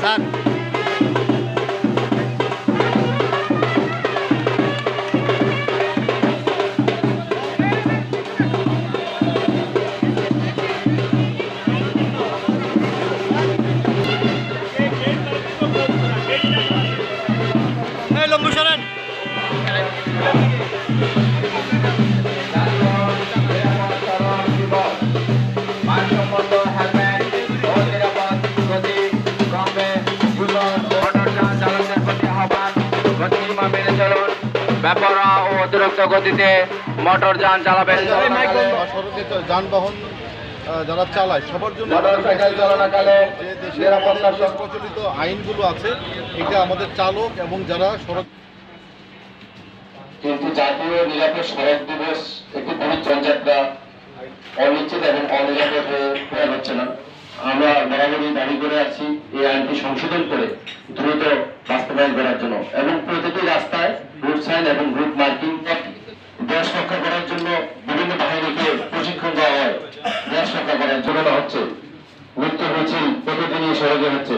三。বেপরোয়া ও অতিরিক্ত গতিতে মোটরযান চালাবেন। সড়কে যানবাহন যারা চালায় সবার জন্য যে প্রচলিত আইনগুলো আছে এটা আমাদের চালক এবং যারা সড়ক কিন্তু জাতীয় নিরাপদ সড়ক দিবস একটি অনিশ্চিত এবং অনিরাপদ হয়ে হয়ে হচ্ছে না। আমরা বরাবরই দাবি করে আছি এই আইনটি সংশোধন করে দ্রুত বাস্তবায়ন করার জন্য। এবং প্রতিটি রাস্তায় রুট এবং রুট মার্কিং দেশ রক্ষা করার জন্য বিভিন্ন বাহিনীকে প্রশিক্ষণ দেওয়া হয়। দেশ রক্ষা করার জন্য হচ্ছে, মৃত্যু মিছিল প্রতিদিনই সহজে হচ্ছে।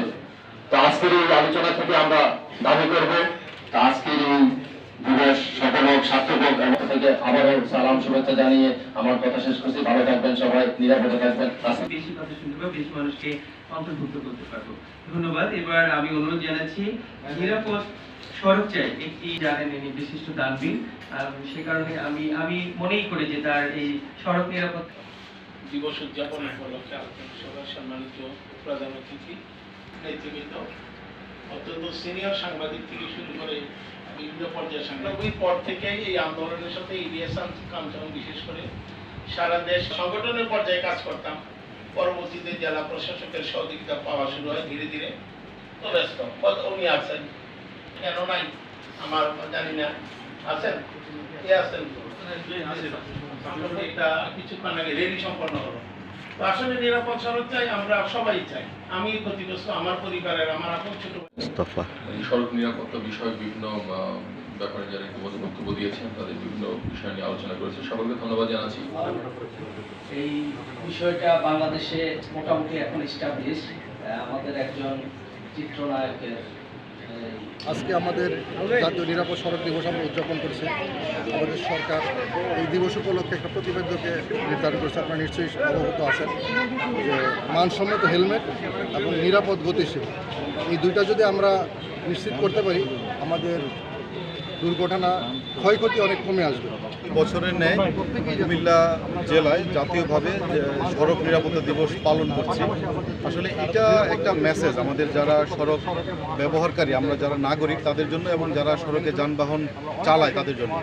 তো আজকের এই আলোচনা থেকে আমরা দাবি করব আজকের এই দিবস সফল হোক, সার্থক হোক থেকে আবারও সালাম, শুভেচ্ছা জানিয়ে আমার কথা শেষ করছি। ভালো থাকবেন সবাই, নিরাপদে থাকবেন। বেশি কথা শুনতে বেশি মানুষকে অন্তর্ভুক্ত করতে পারব। ধন্যবাদ। এবার আমি অনুরোধ জানাচ্ছি, নিরাপদ সড়ক চাই একটি জানেন ইনি বিশিষ্ট দানবীর? সে কারণে আমি আমি মনেই করি যে তার এই সড়ক নিরাপদ দিবস উদযাপন উপলক্ষে সম্মানিত প্রধান অতিথি, নেতৃবৃন্দ, অত্যন্ত সিনিয়র সাংবাদিক থেকে শুরু করে বিভিন্ন সাংবাদিক। পর থেকেই এই আন্দোলনের সাথে ইলিয়াস বিশেষ করে সারা দেশ সংগঠনের পর্যায়ে কাজ করতাম। পরবর্তীতে জেলা প্রশাসকের সহযোগিতা পাওয়া শুরু হয় ধীরে ধীরে। তো ব্যস্ত উনি আছেন। কেন নাই? আমার জানি না। আছেন? কে আছেন? এটা কিছুক্ষণ আগে রেলি সম্পন্ন হলো। তো আসলে নিরাপদ সড়ক চাই আমরা সবাই চাই। আমি ক্ষতিগ্রস্ত আমার পরিবারের আমার আপন ছোট সড়ক নিরাপত্তা বিষয়ে বিভিন্ন আহ, ব্যাপারে যারা ইতিমধ্যে বক্তব্য দিয়েছেন তাদের বিভিন্ন বিষয় নিয়ে আলোচনা করেছে। সকলকে ধন্যবাদ জানাচ্ছি। এই বিষয়টা বাংলাদেশে মোটামুটি এখন এস্টাবলিশ আমাদের একজন চিত্রনায়কের আজকে আমাদের জাতীয় নিরাপদ সড়ক দিবস আমরা উদযাপন করছি। আমাদের সরকার এই দিবস উপলক্ষে একটা প্রতিবেদকে নির্ধারণ করেছে। আপনারা নিশ্চয়ই অবগত আছেন যে মানসম্মত হেলমেট এবং নিরাপদ গতিশীল এই দুইটা যদি আমরা নিশ্চিত করতে পারি, আমাদের দুর্ঘটনা ক্ষয়ক্ষতি অনেক কমে আসবে। বছরের ন্যায় কুমিল্লা জেলায় জাতীয়ভাবে সড়ক নিরাপত্তা দিবস পালন করছি। আসলে এটা একটা মেসেজ আমাদের যারা সড়ক ব্যবহারকারী, আমরা যারা নাগরিক তাদের জন্য এবং যারা সড়কে যানবাহন চালায় তাদের জন্য।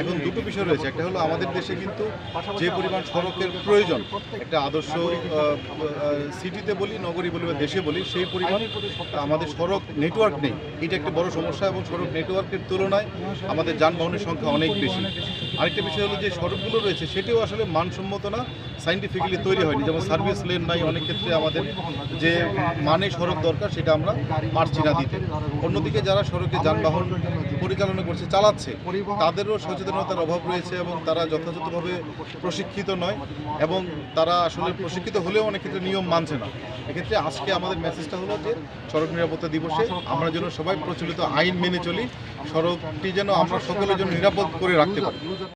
এখন দুটো বিষয় রয়েছে। একটা হলো আমাদের দেশে কিন্তু যে পরিমাণ সড়কের প্রয়োজন, একটা আদর্শ সিটিতে বলি, নগরী বলি বা দেশে বলি, সেই পরিমাণ আমাদের সড়ক নেটওয়ার্ক নেই। এটা একটা বড় সমস্যা এবং সড়ক নেটওয়ার্কের তুলনায় আমাদের যানবাহনের সংখ্যা অনেক বেশি। আরেকটা বিষয় হলো যে সড়কগুলো রয়েছে, সেটিও আসলে মানসম্মত না সাইন্টিফিক্যালি তৈরি হয়নি। যেমন সার্ভিস লেন নাই, অনেক ক্ষেত্রে আমাদের যে মানে সড়ক দরকার, সেটা আমরা পারছি না দিতে। অন্যদিকে যারা সড়কে যানবাহন পরিচালনা করছে, চালাচ্ছে, তাদেরও সচেতনতার অভাব রয়েছে এবং তারা যথাযথভাবে প্রশিক্ষিত নয় এবং তারা আসলে প্রশিক্ষিত হলেও অনেক ক্ষেত্রে নিয়ম মানছে না। এক্ষেত্রে আজকে আমাদের মেসেজটা হলো যে, সড়ক নিরাপত্তা দিবসে আমরা যেন সবাই প্রচলিত আইন মেনে চলি, সড়কটি যেন আমরা সকলের জন্য নিরাপদ করে রাখতে পারি।